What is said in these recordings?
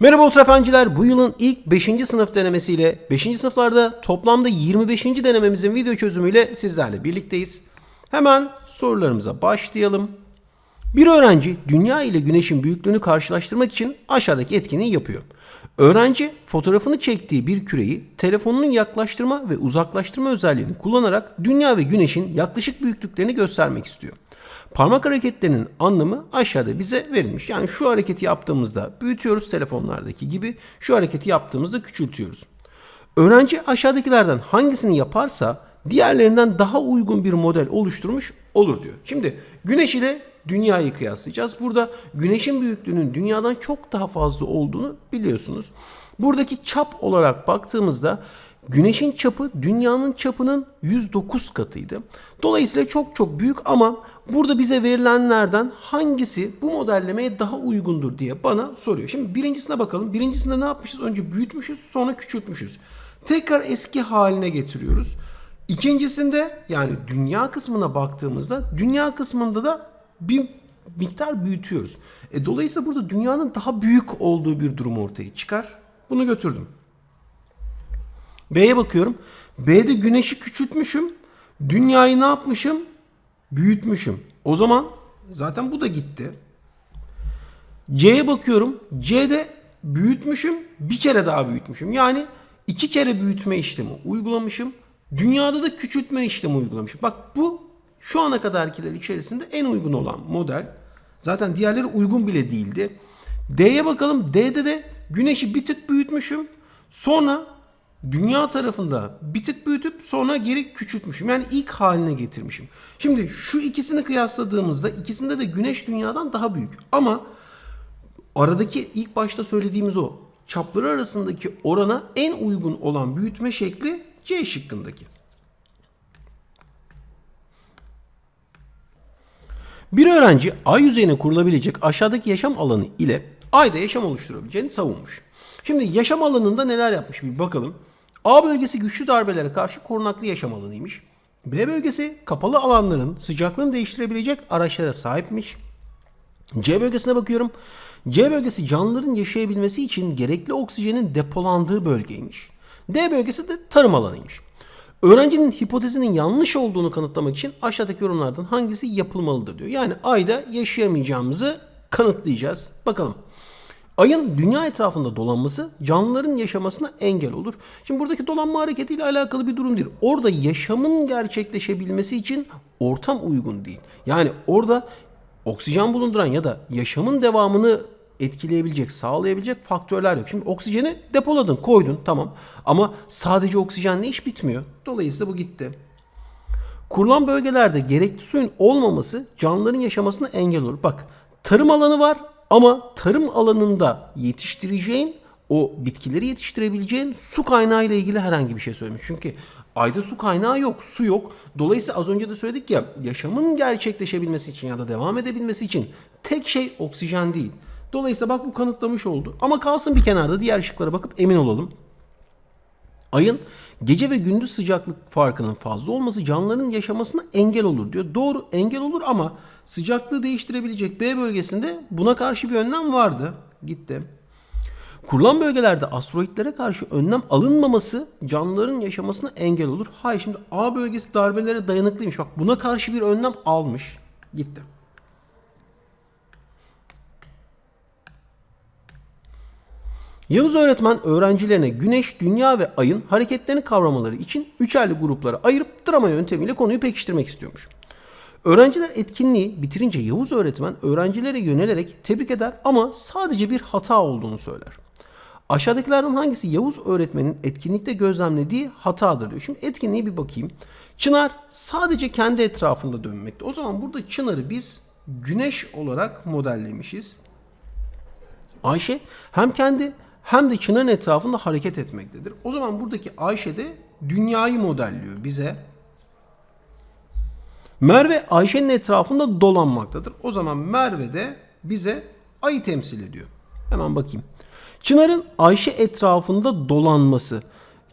Merhaba ultrafenciler. Bu yılın ilk 5. sınıf denemesiyle 5. sınıflarda toplamda 25. denememizin video çözümüyle sizlerle birlikteyiz. Hemen sorularımıza başlayalım. Bir öğrenci dünya ile güneşin büyüklüğünü karşılaştırmak için aşağıdaki etkinliği yapıyor. Öğrenci fotoğrafını çektiği bir küreyi telefonunun yaklaştırma ve uzaklaştırma özelliğini kullanarak dünya ve güneşin yaklaşık büyüklüklerini göstermek istiyor. Parmak hareketlerinin anlamı aşağıda bize verilmiş. Yani şu hareketi yaptığımızda büyütüyoruz telefonlardaki gibi, şu hareketi yaptığımızda küçültüyoruz. Öğrenci aşağıdakilerden hangisini yaparsa diğerlerinden daha uygun bir model oluşturmuş olur diyor. Şimdi güneş ile dünyayı kıyaslayacağız. Burada güneşin büyüklüğünün dünyadan çok daha fazla olduğunu biliyorsunuz. Buradaki çap olarak baktığımızda güneşin çapı dünyanın çapının 109 katıydı. Dolayısıyla çok çok büyük ama burada bize verilenlerden hangisi bu modellemeye daha uygundur diye bana soruyor. Şimdi birincisine bakalım. Birincisinde ne yapmışız? Önce büyütmüşüz sonra küçültmüşüz. Tekrar eski haline getiriyoruz. İkincisinde yani dünya kısmına baktığımızda dünya kısmında da bir miktar büyütüyoruz. E, dolayısıyla burada dünyanın daha büyük olduğu bir durum ortaya çıkar. Bunu götürdüm. B'ye bakıyorum. B'de güneşi küçültmüşüm. Dünyayı ne yapmışım? Büyütmüşüm. O zaman zaten bu da gitti. C'ye bakıyorum. C'de büyütmüşüm. Bir kere daha büyütmüşüm. Yani iki kere büyütme işlemi uygulamışım. Dünyada da küçültme işlemi uygulamışım. Bak bu şu ana kadarkiler içerisinde en uygun olan model. Zaten diğerleri uygun bile değildi. D'ye bakalım. D'de de güneşi bir tık büyütmüşüm. Sonra dünya tarafında bir tık büyütüp sonra geri küçültmüşüm. Yani ilk haline getirmişim. Şimdi şu ikisini kıyasladığımızda ikisinde de güneş dünyadan daha büyük. Ama aradaki ilk başta söylediğimiz o çapları arasındaki orana en uygun olan büyütme şekli C şıkkındaki. Bir öğrenci ay yüzeyine kurulabilecek aşağıdaki yaşam alanı ile ayda yaşam oluşturabileceğini savunmuş. Şimdi yaşam alanında neler yapmış bir bakalım. A bölgesi güçlü darbelere karşı korunaklı yaşam alanıymış. B bölgesi kapalı alanların sıcaklığını değiştirebilecek araçlara sahipmiş. C bölgesine bakıyorum. C bölgesi canlıların yaşayabilmesi için gerekli oksijenin depolandığı bölgeymiş. D bölgesi de tarım alanıymış. Öğrencinin hipotezinin yanlış olduğunu kanıtlamak için aşağıdaki yorumlardan hangisi yapılmalıdır diyor. Yani ayda yaşayamayacağımızı kanıtlayacağız. Bakalım. Ayın dünya etrafında dolanması canlıların yaşamasına engel olur. Şimdi buradaki dolanma hareketiyle alakalı bir durum değil. Orada yaşamın gerçekleşebilmesi için ortam uygun değil. Yani orada oksijen bulunduran ya da yaşamın devamını etkileyebilecek, sağlayabilecek faktörler yok. Şimdi oksijeni depoladın, koydun tamam. Ama sadece oksijenle iş bitmiyor. Dolayısıyla bu gitti. Kurulan bölgelerde gerekli suyun olmaması canlıların yaşamasına engel olur. Bak tarım alanı var ama tarım alanında yetiştireceğin o bitkileri yetiştirebileceğin su kaynağı ile ilgili herhangi bir şey söylemiş. Çünkü ayda su kaynağı yok, su yok. Dolayısıyla az önce de söyledik ya yaşamın gerçekleşebilmesi için ya da devam edebilmesi için tek şey oksijen değil. Dolayısıyla bak bu kanıtlamış oldu. Ama kalsın bir kenarda diğer ışıklara bakıp emin olalım. Ayın gece ve gündüz sıcaklık farkının fazla olması canlıların yaşamasına engel olur diyor. Doğru engel olur ama sıcaklığı değiştirebilecek B bölgesinde buna karşı bir önlem vardı. Gitti. Kurulan bölgelerde asteroitlere karşı önlem alınmaması canlıların yaşamasına engel olur. Hayır şimdi A bölgesi darbelere dayanıklıymış. Bak buna karşı bir önlem almış. Gitti. Yavuz öğretmen öğrencilerine güneş, dünya ve ayın hareketlerini kavramaları için üçerli gruplara ayırıp drama yöntemiyle konuyu pekiştirmek istiyormuş. Öğrenciler etkinliği bitirince Yavuz öğretmen öğrencilere yönelerek tebrik eder ama sadece bir hata olduğunu söyler. Aşağıdakilerden hangisi Yavuz öğretmenin etkinlikte gözlemlediği hatadır diyor. Şimdi etkinliğe bir bakayım. Çınar sadece kendi etrafında dönmekte. O zaman burada Çınar'ı biz güneş olarak modellemişiz. Ayşe hem kendi hem de Çınar'ın etrafında hareket etmektedir. O zaman buradaki Ayşe de dünyayı modelliyor bize. Merve Ayşe'nin etrafında dolanmaktadır. O zaman Merve de bize ayı temsil ediyor. Hemen bakayım. Çınar'ın Ayşe etrafında dolanması.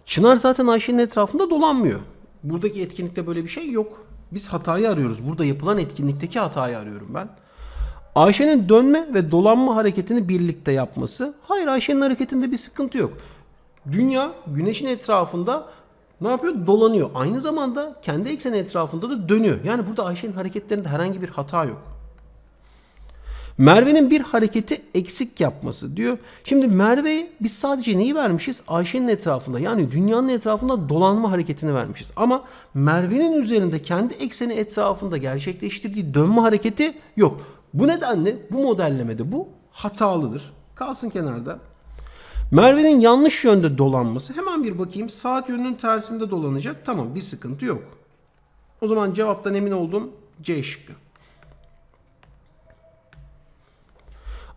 Çınar zaten Ayşe'nin etrafında dolanmıyor. Buradaki etkinlikte böyle bir şey yok. Biz hatayı arıyoruz. Burada yapılan etkinlikteki hatayı arıyorum ben. Ayşe'nin dönme ve dolanma hareketini birlikte yapması. Hayır Ayşe'nin hareketinde bir sıkıntı yok. Dünya güneşin etrafında ne yapıyor? Dolanıyor. Aynı zamanda kendi ekseni etrafında da dönüyor. Yani burada Ayşe'nin hareketlerinde herhangi bir hata yok. Merve'nin bir hareketi eksik yapması diyor. Şimdi Merve'ye biz sadece neyi vermişiz? Ayşe'nin etrafında yani dünyanın etrafında dolanma hareketini vermişiz. Ama Merve'nin üzerinde kendi ekseni etrafında gerçekleştirdiği dönme hareketi yok. Bu nedenle bu modellemede bu hatalıdır. Kalsın kenarda. Merve'nin yanlış yönde dolanması hemen bir bakayım saat yönünün tersinde dolanacak. Tamam bir sıkıntı yok. O zaman cevaptan emin oldum. C şıkkı.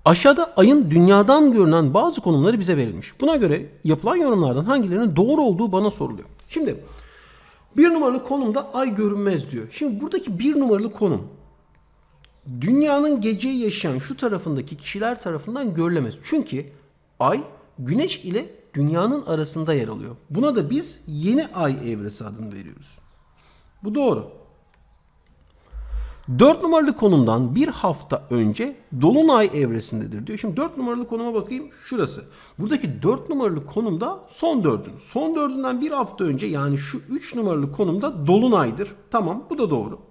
Aşağıda ayın dünyadan görünen bazı konumları bize verilmiş. Buna göre yapılan yorumlardan hangilerinin doğru olduğu bana soruluyor. Şimdi bir numaralı konumda ay görünmez diyor. Şimdi buradaki bir numaralı konum dünyanın geceyi yaşayan şu tarafındaki kişiler tarafından görülemez. Çünkü ay güneş ile dünyanın arasında yer alıyor. Buna da biz yeni ay evresi adını veriyoruz. Bu doğru. 4 numaralı konumdan bir hafta önce Dolunay evresindedir diyor. Şimdi 4 numaralı konuma bakayım şurası. Buradaki 4 numaralı konumda son dördün. Son dördünden bir hafta önce yani şu 3 numaralı konumda Dolunay'dır. Tamam bu da doğru.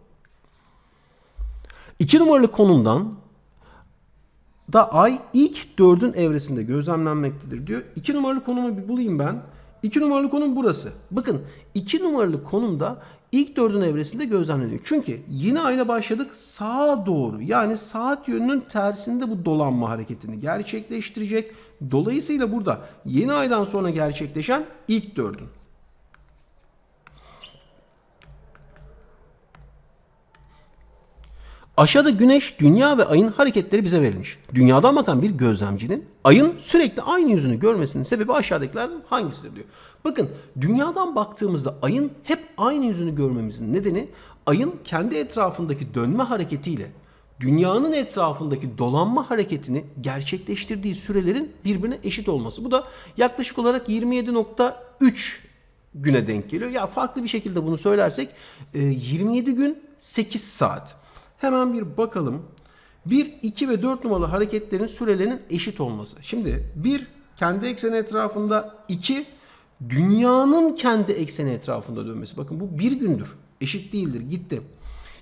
2 numaralı konumdan da ay ilk dördün evresinde gözlemlenmektedir diyor. 2 numaralı konumu bir bulayım ben. 2 numaralı konum burası. Bakın 2 numaralı konumda ilk dördün evresinde gözlemleniyor. Çünkü yeni ayla başladık sağa doğru yani saat yönünün tersinde bu dolanma hareketini gerçekleştirecek. Dolayısıyla burada yeni aydan sonra gerçekleşen ilk dördün. Aşağıda güneş, dünya ve ayın hareketleri bize verilmiş. Dünyadan bakan bir gözlemcinin ayın sürekli aynı yüzünü görmesinin sebebi aşağıdakilerden hangisidir diyor. Bakın dünyadan baktığımızda ayın hep aynı yüzünü görmemizin nedeni ayın kendi etrafındaki dönme hareketiyle dünyanın etrafındaki dolanma hareketini gerçekleştirdiği sürelerin birbirine eşit olması. Bu da yaklaşık olarak 27.3 güne denk geliyor. Ya farklı bir şekilde bunu söylersek 27 gün 8 saat. Hemen bir bakalım. 1, 2 ve 4 numaralı hareketlerin sürelerinin eşit olması. Şimdi 1 kendi ekseni etrafında 2 dünyanın kendi ekseni etrafında dönmesi. Bakın bu bir gündür. Eşit değildir. Gitti.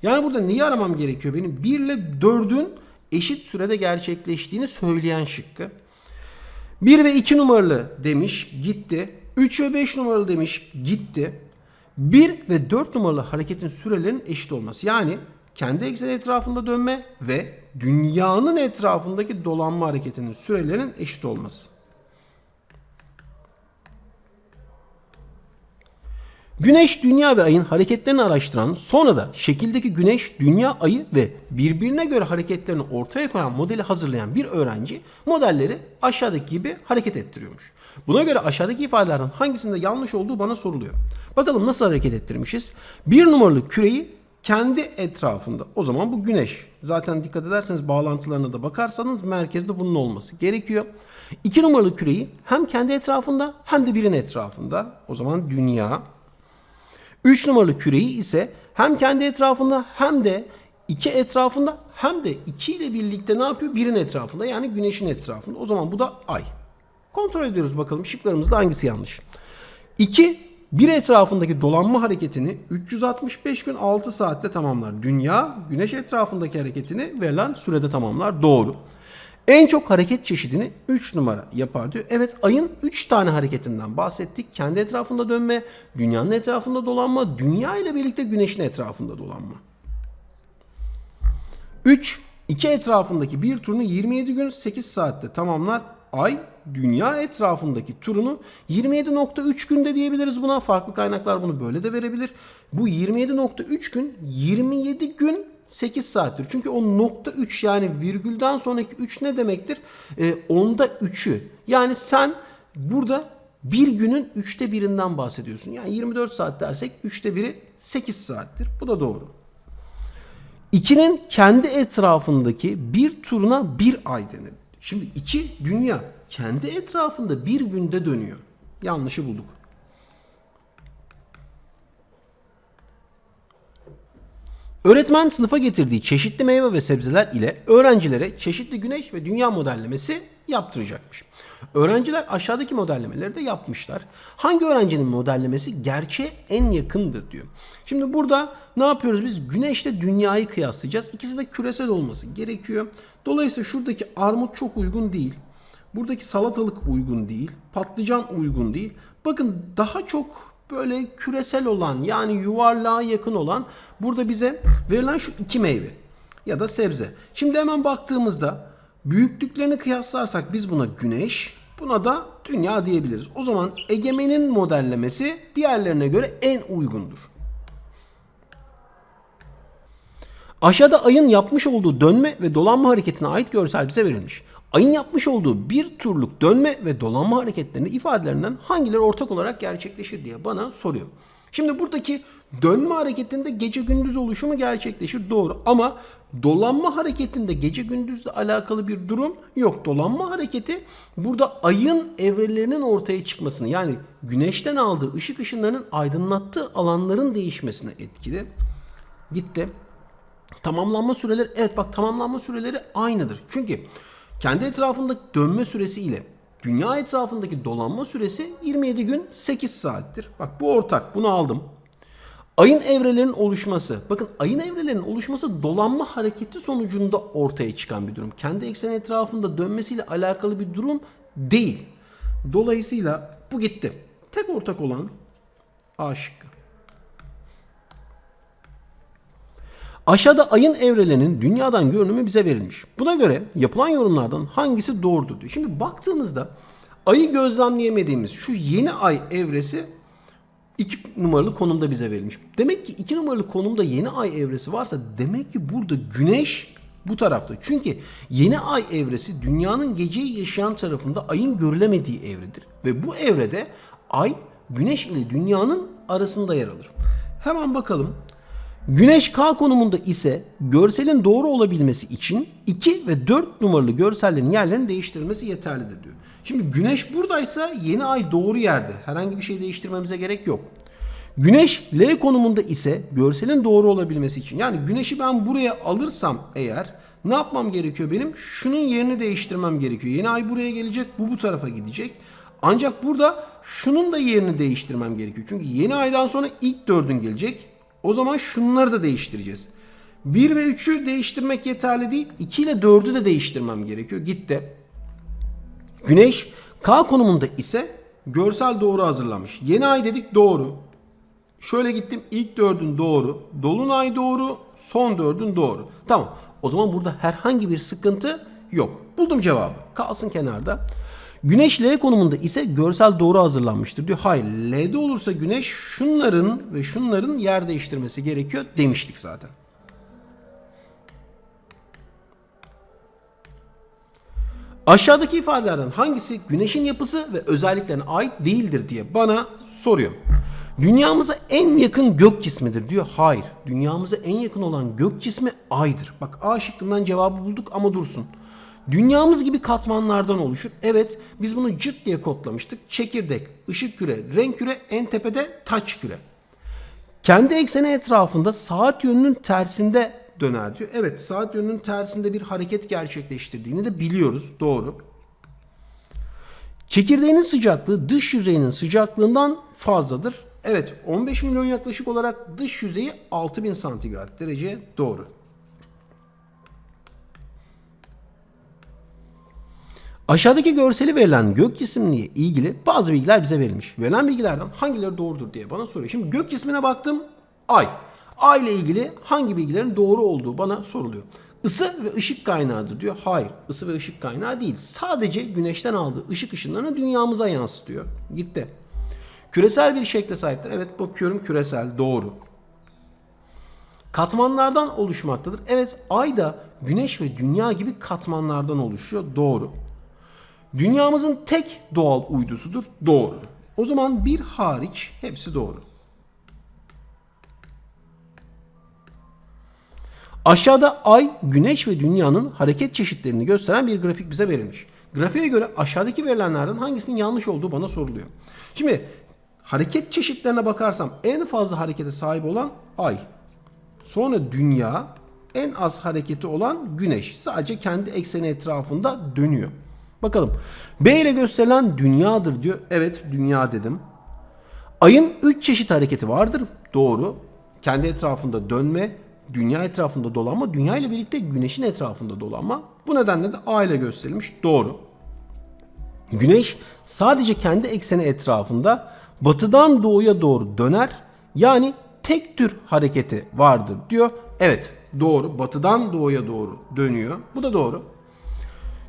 Yani burada neyi aramam gerekiyor benim? 1 ile 4'ün eşit sürede gerçekleştiğini söyleyen şıkkı. 1 ve 2 numaralı demiş gitti. 3 ve 5 numaralı demiş gitti. 1 ve 4 numaralı hareketin sürelerinin eşit olması. Yani kendi ekseni etrafında dönme ve dünyanın etrafındaki dolanma hareketinin sürelerinin eşit olması. Güneş, dünya ve ayın hareketlerini araştıran sonra da şekildeki güneş, dünya, ayı ve birbirine göre hareketlerini ortaya koyan modeli hazırlayan bir öğrenci modelleri aşağıdaki gibi hareket ettiriyormuş. Buna göre aşağıdaki ifadelerden hangisinde yanlış olduğu bana soruluyor. Bakalım nasıl hareket ettirmişiz? Bir numaralı küreyi kendi etrafında. O zaman bu güneş. Zaten dikkat ederseniz bağlantılarına da bakarsanız merkezde bunun olması gerekiyor. İki numaralı küreyi hem kendi etrafında hem de birin etrafında. O zaman dünya. Üç numaralı küreyi ise hem kendi etrafında hem de iki etrafında hem de iki ile birlikte ne yapıyor? Birin etrafında yani güneşin etrafında. O zaman bu da ay. Kontrol ediyoruz bakalım şıklarımızda hangisi yanlış. 2 bir etrafındaki dolanma hareketini 365 gün 6 saatte tamamlar. Dünya güneş etrafındaki hareketini verilen sürede tamamlar. Doğru. En çok hareket çeşidini 3 numara yapar diyor. Evet ayın 3 tane hareketinden bahsettik. Kendi etrafında dönme, dünyanın etrafında dolanma, dünya ile birlikte güneşin etrafında dolanma. 3. iki etrafındaki bir turunu 27 gün 8 saatte tamamlar. Ay dünya etrafındaki turunu 27.3 günde diyebiliriz buna. Farklı kaynaklar bunu böyle de verebilir. Bu 27.3 gün 27 gün 8 saattir. Çünkü o nokta 3 yani virgülden sonraki 3 ne demektir? E, onda 3'ü. Yani sen burada bir günün 3'te birinden bahsediyorsun. Yani 24 saat dersek 3'te biri 8 saattir. Bu da doğru. 2'nin kendi etrafındaki bir turuna bir ay denir. Şimdi 2 dünya kendi etrafında bir günde dönüyor. Yanlışı bulduk. Öğretmen sınıfa getirdiği çeşitli meyve ve sebzeler ile öğrencilere çeşitli güneş ve dünya modellemesi yaptıracakmış. Öğrenciler aşağıdaki modellemeleri de yapmışlar. Hangi öğrencinin modellemesi gerçeğe en yakındır diyor. Şimdi burada ne yapıyoruz biz? Güneşle dünyayı kıyaslayacağız. İkisi de küresel olması gerekiyor. Dolayısıyla şuradaki armut çok uygun değil. Buradaki salatalık uygun değil. Patlıcan uygun değil. Bakın daha çok böyle küresel olan yani yuvarlığa yakın olan burada bize verilen şu iki meyve ya da sebze. Şimdi hemen baktığımızda büyüklüklerini kıyaslarsak biz buna güneş, buna da dünya diyebiliriz. O zaman egemenin modellemesi diğerlerine göre en uygundur. Aşağıda ayın yapmış olduğu dönme ve dolanma hareketine ait görsel bize verilmiş. Ayın yapmış olduğu bir turluk dönme ve dolanma hareketlerinde ifadelerinden hangileri ortak olarak gerçekleşir diye bana soruyor. Şimdi buradaki dönme hareketinde gece gündüz oluşumu gerçekleşir doğru ama dolanma hareketinde gece gündüzle alakalı bir durum yok. Dolanma hareketi burada ayın evrelerinin ortaya çıkmasını yani güneşten aldığı ışık ışınlarının aydınlattığı alanların değişmesine etkili. Gitti. Tamamlanma süreleri evet bak tamamlanma süreleri aynıdır. Çünkü kendi etrafındaki dönme süresi ile dünya etrafındaki dolanma süresi 27 gün 8 saattir. Bak bu ortak bunu aldım. Ayın evrelerinin oluşması. Bakın ayın evrelerinin oluşması dolanma hareketi sonucunda ortaya çıkan bir durum. Kendi ekseni etrafında dönmesiyle alakalı bir durum değil. Dolayısıyla bu gitti. Tek ortak olan A şıkkı. Aşağıda ayın evrelerinin dünyadan görünümü bize verilmiş. Buna göre yapılan yorumlardan hangisi doğrudur diyor. Şimdi baktığımızda ayı gözlemleyemediğimiz şu yeni ay evresi 2 numaralı konumda bize verilmiş. Demek ki 2 numaralı konumda yeni ay evresi varsa demek ki burada güneş bu tarafta. Çünkü yeni ay evresi dünyanın geceyi yaşayan tarafında ayın görülemediği evredir. Ve bu evrede ay güneş ile dünyanın arasında yer alır. Hemen bakalım. Güneş K konumunda ise görselin doğru olabilmesi için 2 ve 4 numaralı görsellerin yerlerinin değiştirilmesi yeterlidir diyor. Şimdi güneş buradaysa yeni ay doğru yerde. Herhangi bir şey değiştirmemize gerek yok. Güneş L konumunda ise görselin doğru olabilmesi için yani güneşi ben buraya alırsam eğer ne yapmam gerekiyor benim? Şunun yerini değiştirmem gerekiyor. Yeni ay buraya gelecek, bu bu tarafa gidecek. Ancak burada şunun da yerini değiştirmem gerekiyor. Çünkü yeni aydan sonra ilk dördün gelecek. O zaman şunları da değiştireceğiz. 1 ve 3'ü değiştirmek yeterli değil. 2 ile 4'ü de değiştirmem gerekiyor. Gitti. Güneş K konumunda ise görsel doğru hazırlamış. Yeni ay dedik doğru. Şöyle gittim ilk dördün doğru. Dolunay doğru. Son dördün doğru. Tamam. O zaman burada herhangi bir sıkıntı yok. Buldum cevabı. Kalsın kenarda. Güneş L konumunda ise görsel doğru hazırlanmıştır diyor. Hayır L'de olursa güneş şunların ve şunların yer değiştirmesi gerekiyor demiştik zaten. Aşağıdaki ifadelerden hangisi güneşin yapısı ve özelliklerine ait değildir diye bana soruyor. Dünyamıza en yakın gök cismidir diyor. Hayır. Dünyamıza en yakın olan gök cismi aydır. Bak A şıkkından cevabı bulduk ama dursun. Dünyamız gibi katmanlardan oluşur. Evet biz bunu cırt diye kodlamıştık. Çekirdek, ışık küre, renk küre, en tepede taç küre. Kendi ekseni etrafında saat yönünün tersinde döner diyor. Evet saat yönünün tersinde bir hareket gerçekleştirdiğini de biliyoruz. Doğru. Çekirdeğinin sıcaklığı dış yüzeyinin sıcaklığından fazladır. Evet 15 milyon yaklaşık olarak dış yüzeyi 6000 santigrat derece doğru. Aşağıdaki görseli verilen gök cisimliğe ilgili bazı bilgiler bize verilmiş. Verilen bilgilerden hangileri doğrudur diye bana soruyor. Şimdi gök cismine baktım. Ay. Ay ile ilgili hangi bilgilerin doğru olduğu bana soruluyor. Isı ve ışık kaynağıdır diyor. Hayır, ısı ve ışık kaynağı değil. Sadece güneşten aldığı ışık ışınlarını dünyamıza yansıtıyor. Gitti. Küresel bir şekle sahiptir. Evet bakıyorum küresel doğru. Katmanlardan oluşmaktadır. Evet ay da güneş ve dünya gibi katmanlardan oluşuyor. Doğru. Dünyamızın tek doğal uydusudur. Doğru. O zaman bir hariç hepsi doğru. Aşağıda ay, güneş ve dünyanın hareket çeşitlerini gösteren bir grafik bize verilmiş. Grafiğe göre aşağıdaki verilenlerden hangisinin yanlış olduğu bana soruluyor. Şimdi hareket çeşitlerine bakarsam en fazla harekete sahip olan ay. Sonra dünya, en az hareketi olan güneş. Sadece kendi ekseni etrafında dönüyor. Bakalım. B ile gösterilen dünyadır diyor. Evet dünya dedim. Ayın 3 çeşit hareketi vardır. Doğru. Kendi etrafında dönme, dünya etrafında dolanma, dünya ile birlikte güneşin etrafında dolanma. Bu nedenle de A ile gösterilmiş. Doğru. Güneş sadece kendi ekseni etrafında batıdan doğuya doğru döner. Yani tek tür hareketi vardır diyor. Evet doğru. Batıdan doğuya doğru dönüyor. Bu da doğru.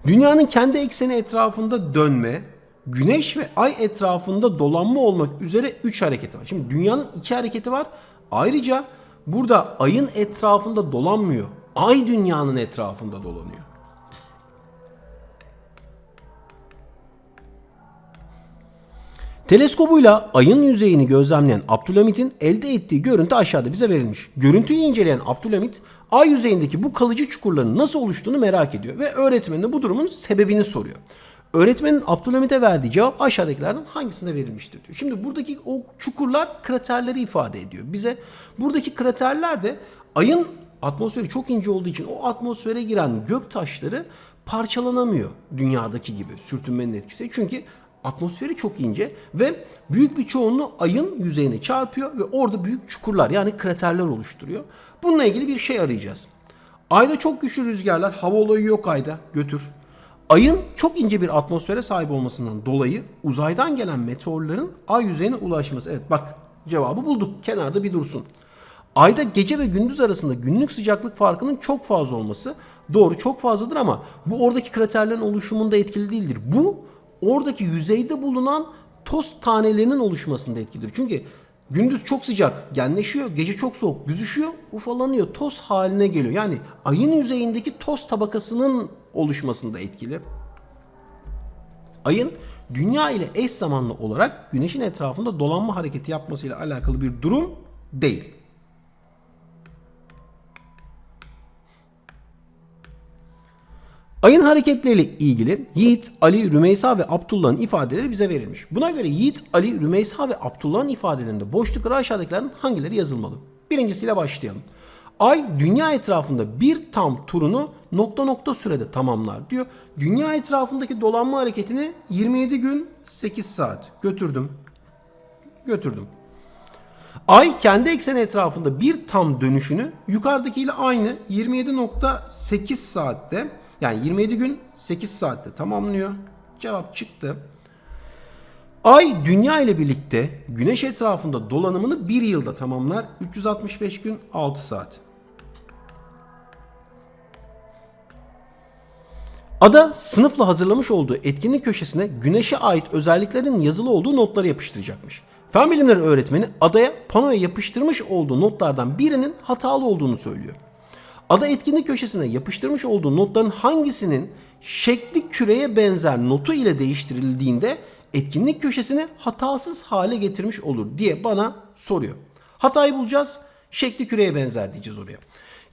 Dünyanın kendi ekseni etrafında dönme, güneş ve ay etrafında dolanma olmak üzere 3 hareketi var. Şimdi dünyanın 2 hareketi var. Ayrıca burada ayın etrafında dolanmıyor. Ay dünyanın etrafında dolanıyor. Teleskobuyla ayın yüzeyini gözlemleyen Abdülhamit'in elde ettiği görüntü aşağıda bize verilmiş. Görüntüyü inceleyen Abdülhamit ay yüzeyindeki bu kalıcı çukurların nasıl oluştuğunu merak ediyor ve öğretmenine bu durumun sebebini soruyor. Öğretmenin Abdülhamit'e verdiği cevap aşağıdakilerden hangisinde verilmiştir diyor. Şimdi buradaki o çukurlar kraterleri ifade ediyor. Bize buradaki kraterler de ayın atmosferi çok ince olduğu için o atmosfere giren gök taşları parçalanamıyor dünyadaki gibi sürtünmenin etkisi. Çünkü atmosferi çok ince ve büyük bir çoğunluğu ayın yüzeyine çarpıyor ve orada büyük çukurlar yani kraterler oluşturuyor. Bununla ilgili bir şey arayacağız. Ayda çok güçlü rüzgarlar, hava olayı yok ayda götür. Ayın çok ince bir atmosfere sahip olmasından dolayı uzaydan gelen meteorların ay yüzeyine ulaşması. Evet bak cevabı bulduk. Kenarda bir dursun. Ayda gece ve gündüz arasında günlük sıcaklık farkının çok fazla olması doğru çok fazladır ama bu oradaki kraterlerin oluşumunda etkili değildir. Bu oradaki yüzeyde bulunan toz tanelerinin oluşmasında etkilidir. Çünkü gündüz çok sıcak genleşiyor, gece çok soğuk büzüşüyor, ufalanıyor, toz haline geliyor. Yani ayın yüzeyindeki toz tabakasının oluşmasında etkili. Ayın dünya ile eş zamanlı olarak güneşin etrafında dolanma hareketi yapmasıyla alakalı bir durum değil. Ayın hareketleriyle ilgili Yiğit, Ali, Rümeysa ve Abdullah'ın ifadeleri bize verilmiş. Buna göre Yiğit, Ali, Rümeysa ve Abdullah'ın ifadelerinde boşluklara aşağıdakilerin hangileri yazılmalı? Birincisiyle başlayalım. Ay dünya etrafında bir tam turunu nokta nokta sürede tamamlar diyor. Dünya etrafındaki dolanma hareketini 27 gün 8 saat götürdüm. Götürdüm. Ay kendi ekseni etrafında bir tam dönüşünü yukarıdakiyle aynı 27.8 saatte yani 27 gün 8 saatte tamamlıyor. Cevap çıktı. Ay dünya ile birlikte güneş etrafında dolanımını bir yılda tamamlar. 365 gün 6 saat. Ada sınıfla hazırlamış olduğu etkinlik köşesine güneşe ait özelliklerin yazılı olduğu notları yapıştıracakmış. Fen bilimleri öğretmeni adaya panoya yapıştırmış olduğu notlardan birinin hatalı olduğunu söylüyor. Ada etkinlik köşesine yapıştırmış olduğu notların hangisinin şekli küreye benzer notu ile değiştirildiğinde etkinlik köşesini hatasız hale getirmiş olur diye bana soruyor. Hatayı bulacağız. Şekli küreye benzer diyeceğiz oraya.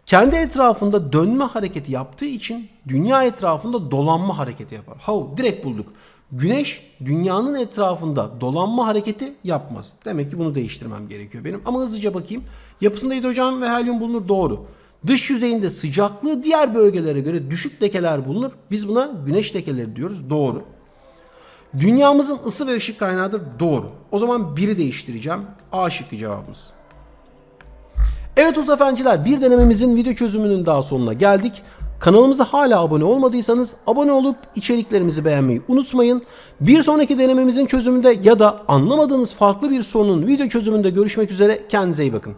Kendi etrafında dönme hareketi yaptığı için dünya etrafında dolanma hareketi yapar. Hav direkt bulduk. Güneş dünyanın etrafında dolanma hareketi yapmaz. Demek ki bunu değiştirmem gerekiyor benim. Ama hızlıca bakayım. Yapısında hidrojen ve helyum bulunur doğru. Dış yüzeyinde sıcaklığı diğer bölgelere göre düşük lekeler bulunur. Biz buna güneş lekeleri diyoruz. Doğru. Dünyamızın ısı ve ışık kaynağıdır. Doğru. O zaman biri değiştireceğim. A şıkkı cevabımız. Evet usta efenciler bir denememizin video çözümünün daha sonuna geldik. Kanalımıza hala abone olmadıysanız abone olup içeriklerimizi beğenmeyi unutmayın. Bir sonraki denememizin çözümünde ya da anlamadığınız farklı bir sorunun video çözümünde görüşmek üzere. Kendinize iyi bakın.